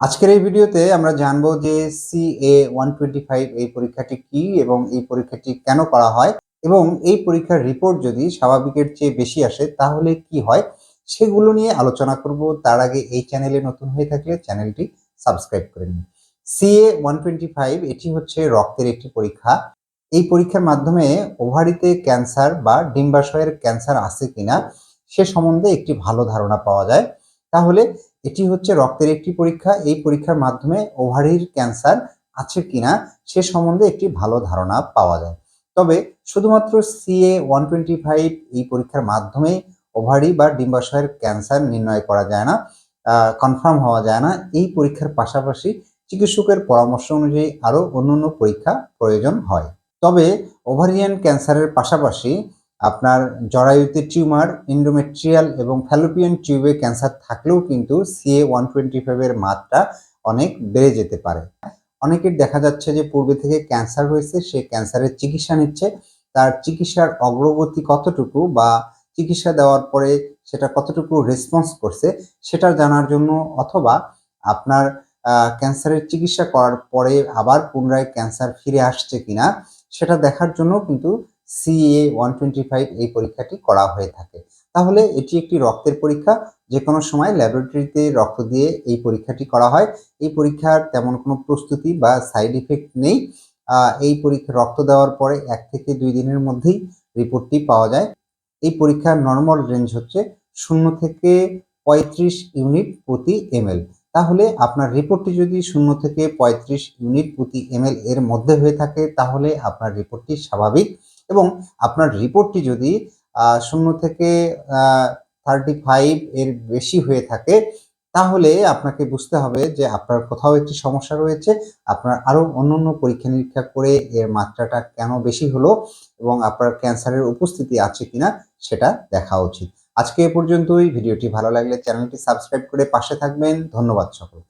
আজকের এই ভিডিওতে আমরা জানব যে সিএ ওয়ান টোয়েন্টি ফাইভ এই পরীক্ষাটি কি এবং এই পরীক্ষাটি কেন করা হয় এবং এই পরীক্ষার রিপোর্ট যদি স্বাভাবিকের চেয়ে বেশি আসে তাহলে কি হয় সেগুলো নিয়ে আলোচনা করব। তার আগে এই চ্যানেলে নতুন হয়ে থাকলে চ্যানেলটি সাবস্ক্রাইব করে নিন। সিএ ওয়ান টোয়েন্টি ফাইভ এটি হচ্ছে রক্তের একটি পরীক্ষা। এই পরীক্ষার মাধ্যমে ওভারিতে ক্যান্সার বা ডিম্বাশয়ের ক্যান্সার আছে কিনা সে সম্বন্ধে একটি ভালো ধারণা পাওয়া যায়। তাহলে এটি হচ্ছে রক্তের একটি পরীক্ষা। এই পরীক্ষার মাধ্যমে ওভারির ক্যান্সার আছে কিনা সে সম্বন্ধে একটি ভালো ধারণা পাওয়া যায়। তবে শুধুমাত্র সিএ ওয়ান টোয়েন্টি ফাইভ এই পরীক্ষার মাধ্যমে ওভারি বা ডিম্বাশয়ের ক্যান্সার নির্ণয় করা যায় না কনফার্ম হওয়া যায় না। এই পরীক্ষার পাশাপাশি চিকিৎসকের পরামর্শ অনুযায়ী আরও অন্যান্য পরীক্ষা প্রয়োজন হয়। তবে ওভারিয়ান ক্যান্সারের পাশাপাশি আপনার জরায়ুতে টিউমার ইন্ডোমেট্রিয়াল এবং ফ্যালোপিয়ান টিউবে ক্যান্সার থাকলেও কিন্তু সিএ ওয়ান টোয়েন্টি ফাইভের মাত্রা অনেক বেড়ে যেতে পারে। অনেকের দেখা যাচ্ছে যে পূর্বে থেকে ক্যান্সার হয়েছে, সে ক্যান্সারের চিকিৎসা নিচ্ছে। তার চিকিৎসার অগ্রগতি কতটুকু বা চিকিৎসা দেওয়ার পরে সেটা কতটুকু রেসপন্স করছে, সেটা জানার জন্য অথবা আপনার ক্যান্সারের চিকিৎসা করার পরে আবার পুনরায় ক্যান্সার ফিরে আসছে কিনা, সেটা দেখার জন্য কিন্তু সিএ ওয়ান টোয়েন্টি ফাইভ এই পরীক্ষাটি করা হয়ে থাকে। তাহলে এটি একটি রক্তের পরীক্ষা যে কোনো সময় ল্যাবরেটরিতে রক্ত দিয়ে এই পরীক্ষাটি করা হয়। এই পরীক্ষার তেমন কোনো প্রস্তুতি বা সাইড ইফেক্ট নেই। এই পরীক্ষা, রক্ত দেওয়ার পরে এক থেকে দুই দিনের মধ্যেই রিপোর্টটি পাওয়া যায়। এই পরীক্ষার নর্মাল রেঞ্জ হচ্ছে শূন্য থেকে পঁয়ত্রিশ ইউনিট প্রতি এমএল তাহলে আপনার রিপোর্টটি যদি শূন্য থেকে পঁয়ত্রিশ ইউনিট প্রতি এমএল এর মধ্যে হয়ে থাকে, তাহলে আপনার রিপোর্টটি স্বাভাবিক। এবং আপনার রিপোর্টটি যদি শূন্য থেকে থার্টি ফাইভ এর বেশি হয়ে থাকে, তাহলে আপনাকে বুঝতে হবে যে আপনার কোথাও একটি সমস্যা রয়েছে, আপনার আরও অন্য অন্য পরীক্ষা নিরীক্ষা করে এর মাত্রাটা কেন বেশি হলো এবং আপনার ক্যান্সারের উপস্থিতি আছে কিনা সেটা দেখা উচিত। আজকে এ পর্যন্তই, ভিডিওটি ভালো লাগলে চ্যানেলটি সাবস্ক্রাইব করে পাশে থাকবেন, ধন্যবাদ সকলকে।